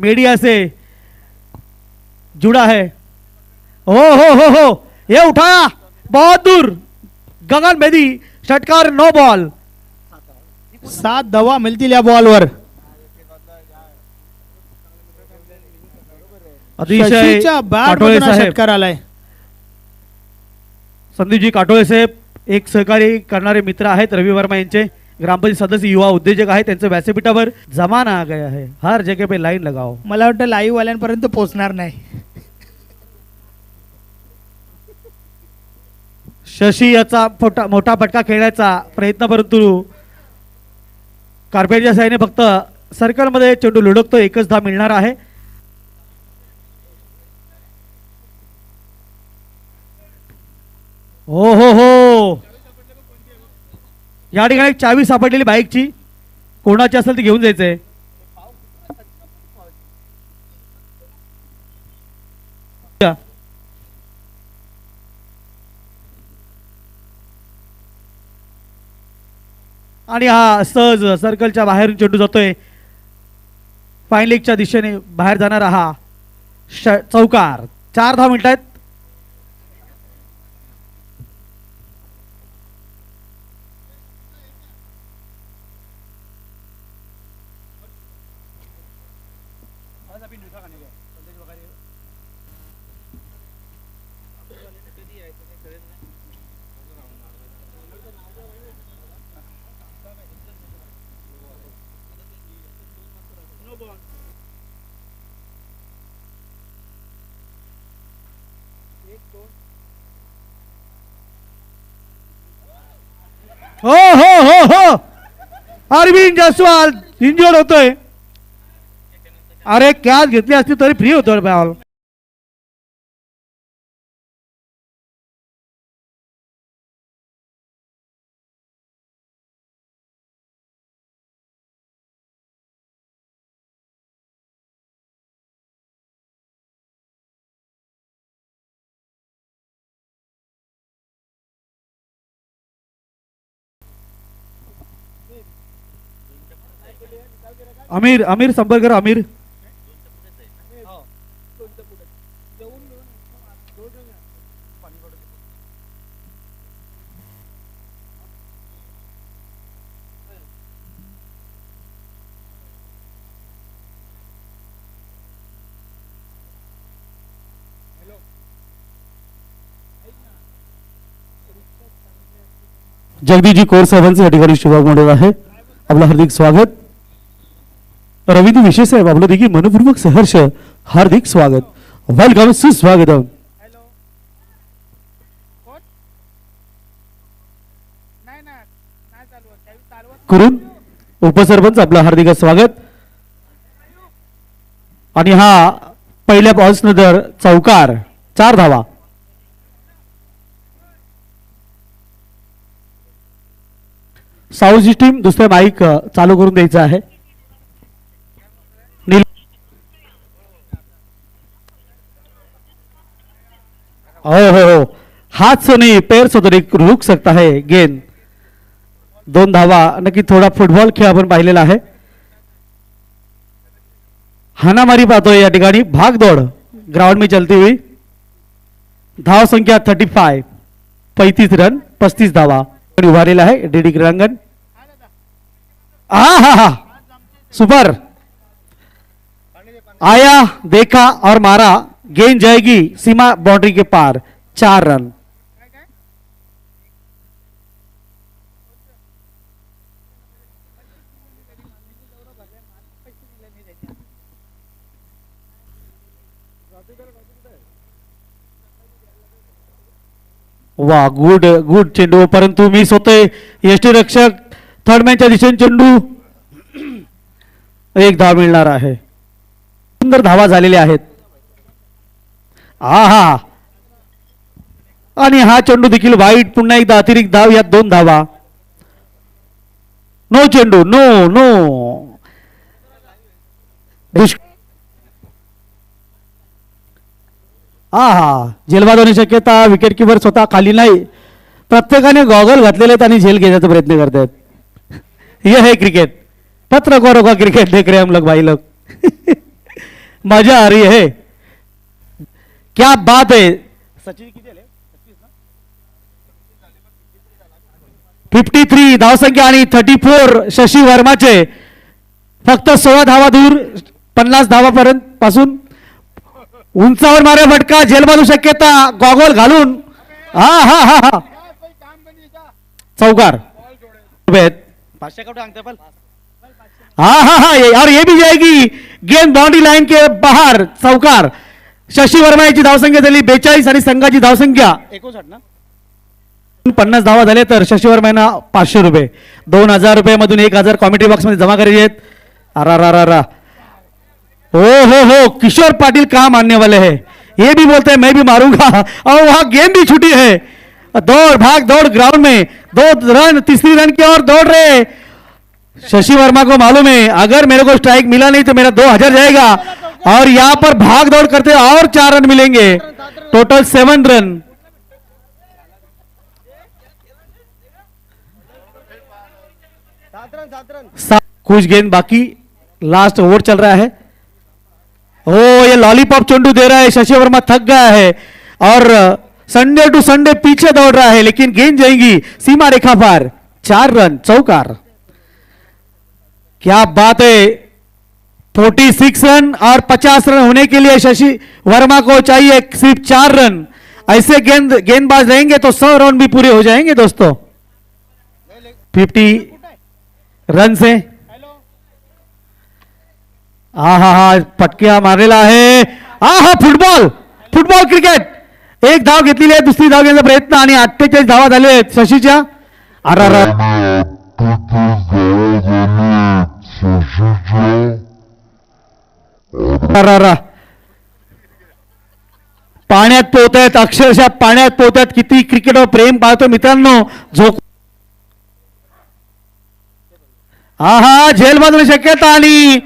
Media से जुड़ा है। हो हो हो हो ये उठाया बहुत दूर गगन बेदी षटकार नो बॉल। सात धावा मिळतील या बॉलवर। अतिशय षटकार आलाय. संदीपजी काटोळे साहेब एक सहकारी करणारे मित्र आहेत रवी वर्मा यांचे. ग्रामपंचायत सदस्य युवा उद्योजक आहेत त्यांचं व्यासपीठावर जमाना आ गया है. हर जगह पे लाईन लगाओ. मला वाटतं लाईव्ह वाल्यांपर्यंत पोहोचणार नाही. शशी याचा मोठा मोठा फटका खेळण्याचा प्रयत्न परंतु कार्पेटच्या साहाय्याने फक्त सर्कलमध्ये चेंडू लुडकतो एकच धाव मिळणार आहे. हो हो हो. या ठिकाणी एक चावी सापडलेली बाईकची. कोणाची असेल ती घेऊन जायचंय. आणि हा सहज सर्कलच्या बाहेरून चेंडू जातोय. फाईन लीगच्या दिशेने बाहेर जाणारा हा श चौकार. चार दहा मिनिट आहेत. हो हो हो हो. अरविंद जसवाल इंजोर होतोय. अरे कॅच घेतली असती तरी फ्री होतो बॉल अमीर अमीर संपर्क करा अमीर. जगदीजी कोर साहेबांचं या ठिकाणी शुभागमन आहे. आपलं हार्दिक स्वागत. रवींद्र विशेष साहेब आपलं देखील मनपूर्वक सहर्ष हार्दिक स्वागत. वेलकम सुस्वागतम. करून उपसरपंच आपलं हार्दिक स्वागत. आणि हा पहिल्या बॉल्स नंतर चौकार चार धावा. साऊंड सिस्टीम दुसरं माईक चालू करून द्यायचं आहे. हो हो हो. हाथ से नहीं पैर से तरी रुक सकता है गेंद दोन धावा नक्की थोडा फुटबॉल खेळ आपण पाहिलेला आहे. हानामारी पाहतोय या ठिकाणी. भागदौड ग्राउंड में चलती हुई. धाव संख्या थर्टी फाय पैतीस रन पस्तीस धावा. उभारलेला आहे डीडी क्रीडांगण. हा हा हा. सुपर. आया देखा और मारा. गेंद जाएगी सीमा बाउंड्री के पार चार रन। वा गुड गुड चेंडू परंतु मिस होतोय यष्टी रक्षक थर्ड मॅनच्या दिशेने चेंडू एक धाव मिळणार आहे. सुंदर धावा झालेल्या आहेत. हा हा आणि हा चेंडू देखील वाईट पुन्हा एकदा अतिरिक्त धाव यात दोन धावा. नो चेंडू नो नो. दुष्- हा हा झेलबाद होण्याची शक्यता विकेट किपर स्वतः खाली नाही. प्रत्येकाने गॉगल घातलेले आहेत आणि झेल घेण्याचा प्रयत्न करतायत हे है क्रिकेट पत्रकारों का क्रिकेट देख रहे हैं हम लोग भाई लोग. मजा आ रही है. क्या बात है? फिफ्टी थ्री धावसंख्या आणि थर्टी फोर शशी वर्माचे. फक्त सोळा धावा दूर पन्नास धावापर्यंत पासून. उंचावर मारे फटका जेलबाजू शक्यता गॉगल घालून. हा हा हा हा. चौकार. हाँ हाँ हाँ. और ये भी जाएगी. गेंद बाउंड्री लाइन के बाहर चौकार. शशी वर्मा याची धावसंख्या झाली बेचाळीस आणि संघाची धावसंख्या. एकोणसाठ ना? पन्नास धावा झाले तर शशी वर्मा यांना पाचशे रुपये. दोन हजार रुपये मधून एक हजार कॉमेडी बॉक्समध्ये जमा करायचे आहेत. अरा रा रा रा हो हो हो. किशोर पाटिल कहाँ मानने वाले हैं? ये भी बोलते हैं मैं भी मारूंगा. और वहां गेम भी छुटी है. दौड़ भाग दौड़ ग्राउंड में. दो रन तीसरी रन की ओर दौड़ रहे. शशि वर्मा को मालूम है अगर मेरे को स्ट्राइक मिला नहीं तो मेरा दो हजार जाएगा. और यहाँ पर भाग दौड़ करते और चार रन मिलेंगे। टोटल सेवन रन कुछ गेंद बाकी। लास्ट ओवर चल रहा है। ओ ये लॉलीपॉप चंडू दे रहा है। शशि वर्मा थक गया है। और संडे टू संडे पीछे दौड़ रहा है लेकिन गेंद जाएँगी सीमा रेखा पार। चार रन चौकार क्या बात है। 46 रन और 50 रन होने के लिए शशि वर्मा को चाहिए सिर्फ़ चार रन। ऐसे गेंद, गेंदबाज रहेंगे तो सौ रन भी पूरे हो जाएँगे दोस्तों। 50 रन से हा। हा हा पटक्या मारलेला आहे हा। हा फुटबॉल फुटबॉल क्रिकेट। एक धाव आहे दुसरी धाव घेण्याचा प्रयत्न आणि अठ्ठेचाळीस धावा झाले शशीच्या। अरा रा पाण्यात पोहतायत अक्षरशः पाण्यात पोहतायत. किती क्रिकेटवर प्रेम पाहतो मित्रांनो. झोक हा हा झेल बाजूला शक्यता आली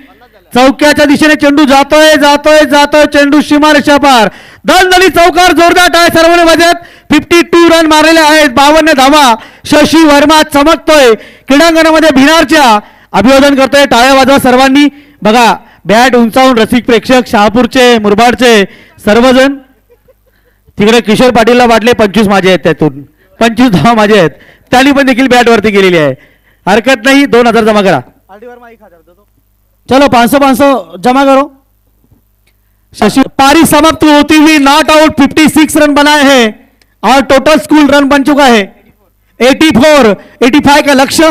चौक्याच्या दिशेने चेंडू जातोय जातोय जातोय चेंडू सीमारेषा पार दणदणी चौकार जोरदार टाय सर्वांनी वाजत फिफ्टी टू रन मारलेले आहेत. बावन्न धावा. शशी वर्मा चमकतोय. क्रीडांगणामध्ये भिनारच्या अभिवादन करतोय. टाळ्या वाजवा सर्वांनी. बघा बॅट उंचावून रसिक प्रेक्षक शहापूरचे मुरबाडचे सर्वजण. तिकडे किशोर पाटीलला वाटले पंचवीस माझे आहेत त्यातून. पंचवीस धावा माझे आहेत. त्यांनी पण देखील बॅट वरती गेलेली आहे. हरकत नाही दोन हजार जमा करा. चलो पाँच सौ पाँच सौ जमा करो. शशि पारी समाप्त होती हुई नॉट आउट 56 रन बनाए हैं. और टोटल स्कूल रन बन चुका है. 84 85 का लक्ष्य.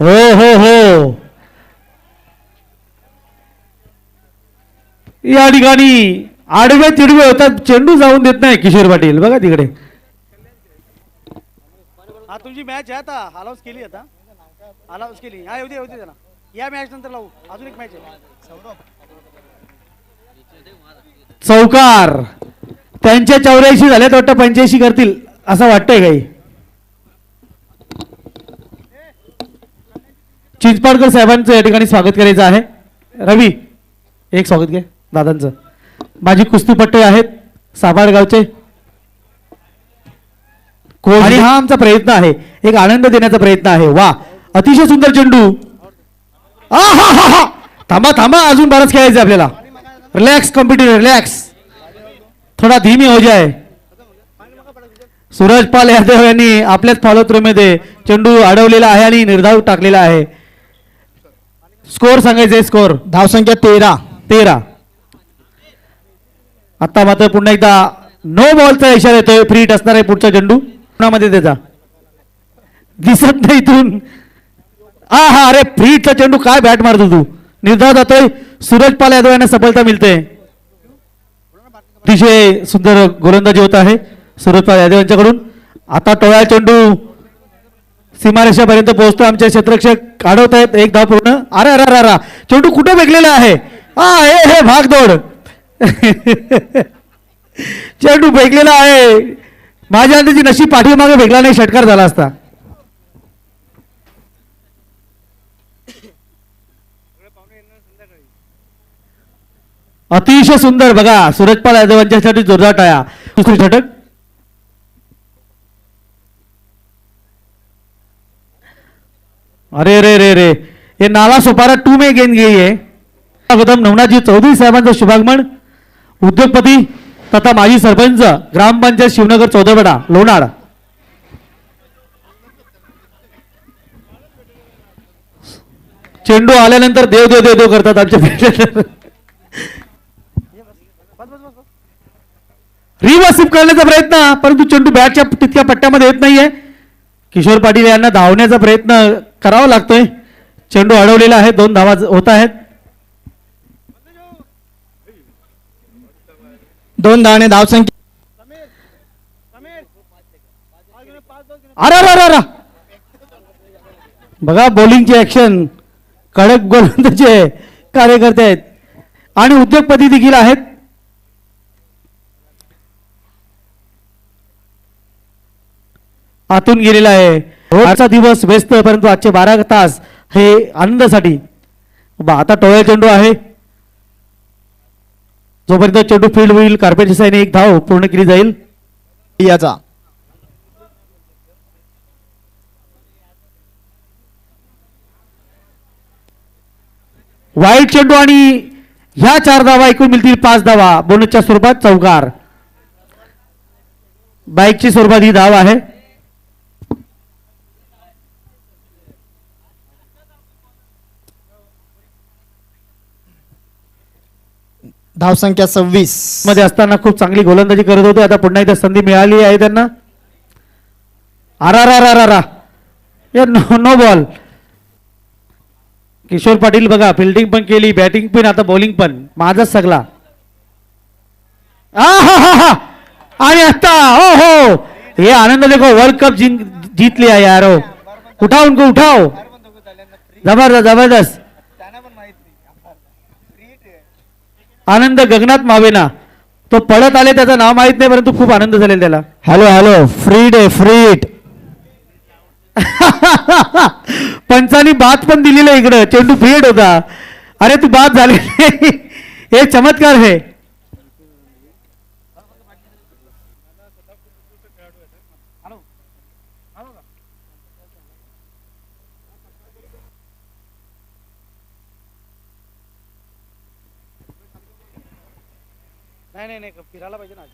हो हो हो. या ठिकाणी आडवे तिडवे होतात चेंडू जाऊन देत नाही किशोर पाटील. बघा तिकडे. हा तुमची मॅच आहे आता. अलाउन्स केली आता. अलाउन्स केली. हा येऊ दे येऊ दे त्याला. या मॅच नंतर लावू. अजून एक मॅच आहे. चौकार. त्यांच्या चौऱ्याऐंशी झाल्यात वाटतं पंच्याऐंशी करतील असं वाटतंय काही. चिंचपाडकर साहेबांचं या ठिकाणी स्वागत करायचं आहे. रवी एक स्वागत घे दादांचं. माझी कुस्तीपट्टे आहेत साबाडगावचे आणि हा आमचा प्रयत्न आहे. एक आनंद देण्याचा प्रयत्न आहे. वा अतिशय सुंदर चेंडू. आ हा हा हा थांबा थांबा अजून बरंच खेळायचं आहे आपल्याला. रिलॅक्स कॉम्पिटिटर रिलॅक्स थोडा धीमी हो जाय. सूरज पाल यादव यांनी आपल्याच फॉलो थ्रूमध्ये चेंडू अडवलेला आहे आणि निर्धाव टाकलेला आहे. स्कोर सांगायचे स्कोर. धावसंख्या तेरा. तेरा. आता मात्र पुन्हा एकदा नो बॉलचा इशारा येतोय. फ्री असणार आहे पुढचा चेंडू मध्ये त्याचा? दिसत नाही इथून. हा हा अरे फ्री हिटचा चेंडू काय बॅट मारतो तू? निर्धाव जातोय. सूरज पाल यादव यांना सफलता मिळते. अतिशय सुंदर गोलंदाजी होत आहे. सूरज पाल यादव यांच्याकडून. आता टोळा चेंडू सीमारेषापर्यंत पोहोचतो आमचे क्षेत्रक्षक अडवत आहेत. एक धाव पूर्ण. अरे अरे अरे चेंडू कुठं फेकलेला आहे? हा हे हे भाग दौड. चेंडू फेकलेला आहे. माझ्या अंदाजी नशीब पाठीमागे फेकला नाही षटकार झाला असता. अतिशय सुंदर. बघा सूरजपाल यादवांच्यासाठी जोरदार टाया दुसरी षटक. अरे रे रे रे हे नाला सोपारा टू मे गेंद गई आहे स्वागतम नवनाथजी चौधरी साहेबांचं शुभागमन. उद्योगपती तथा माजी सरपंच ग्रामपंचायत शिवनगर चौदापेठा लोणार. चेंडू आल्यानंतर देव देव देव देव करतात आमच्या बस करण्याचा प्रयत्न परंतु चेंडू बॅटच्या तितक्या पट्ट्यामध्ये येत नाहीये. किशोर पाटील यांना धावण्याचा प्रयत्न करावा लागतोय. चेंडू अडवलेला आहे दोन धावा होत आहेत. दोन धावणे धावसंख्या अरे अरे अरे. बघा बॉलिंगची ऍक्शन कडक गोलंदाजे कार्यकर्ते आहेत. आणि उद्योगपती देखील आहेत. आतून गेलेला आहे. आजचा दिवस व्यस्त परंतु आजचे बारा तास हे आनंदासाठी. बा आता टोळ्या चेंडू आहे. जोपर्यंत चेंडू फील्ड होईल कार्पेटच्या साईने एक धाव पूर्ण केली जाईल. याचा. वाईट चेंडू आणि ह्या चार धावा एकूण मिळतील पाच धावा. बोनसच्या स्वरूपात चौकार बाईकची स्वरूपात ही धाव आहे. धावसंख्या सव्वीस. मध्ये असताना खूप चांगली गोलंदाजी करत होते. आता पुन्हा एकदा संधी मिळाली आहे त्यांना. आरा रा रा रा या no no ball Kishor Patil बघा फिल्डिंग पण केली बॅटिंग पण आता बॉलिंग पण. माझाच सगळा. आणि आता हो हो. हे आनंद देखो वर्ल्ड कप जिंक जितली आहे यार. हो. उठाव उनको उठाव. जबरदस्त जबरदस्त. आनंद गगनात मावेना. तो पळत आले त्याचं नाव माहीत नाही परंतु खूप आनंद झालेला त्याला. हॅलो हॅलो फ्रीड आहे फ्रीड पंचानी बाद पण दिलेलं इकडं. चेंडू फेड होता. अरे तू बाद झाले हे चमत्कार आहे नाही नाही नाही फिरायला पाहिजे ना आज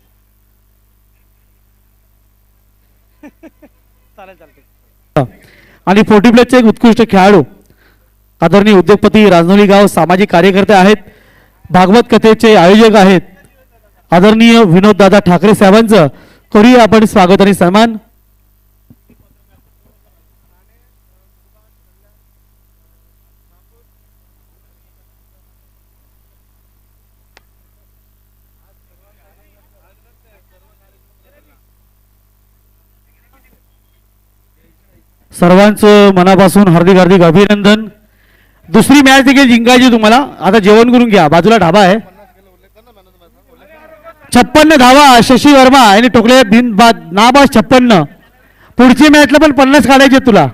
चालेल चालते आणि फोर्टी प्लेटचे एक उत्कृष्ट खेळाडू आदरणीय उद्योगपती राजनोली गाव सामाजिक कार्यकर्ते आहेत भागवत कथेचे आयोजक आहेत आदरणीय विनोद दादा ठाकरे साहेबांचं करूया आपण स्वागत आणि सन्मान. सर्वांचं मनापासून हार्दिक हार्दिक अभिनंदन. दुसरी मॅच देखील जिंकायची तुम्हाला. आता जेवण करून घ्या. बाजूला ढाबा आहे. छप्पन्न धावा शशी वर्मा यांनी टोकले बिन बाद नाबाद छप्पन्न. पुढची मॅचला पण पन्नास काढायचे तुला.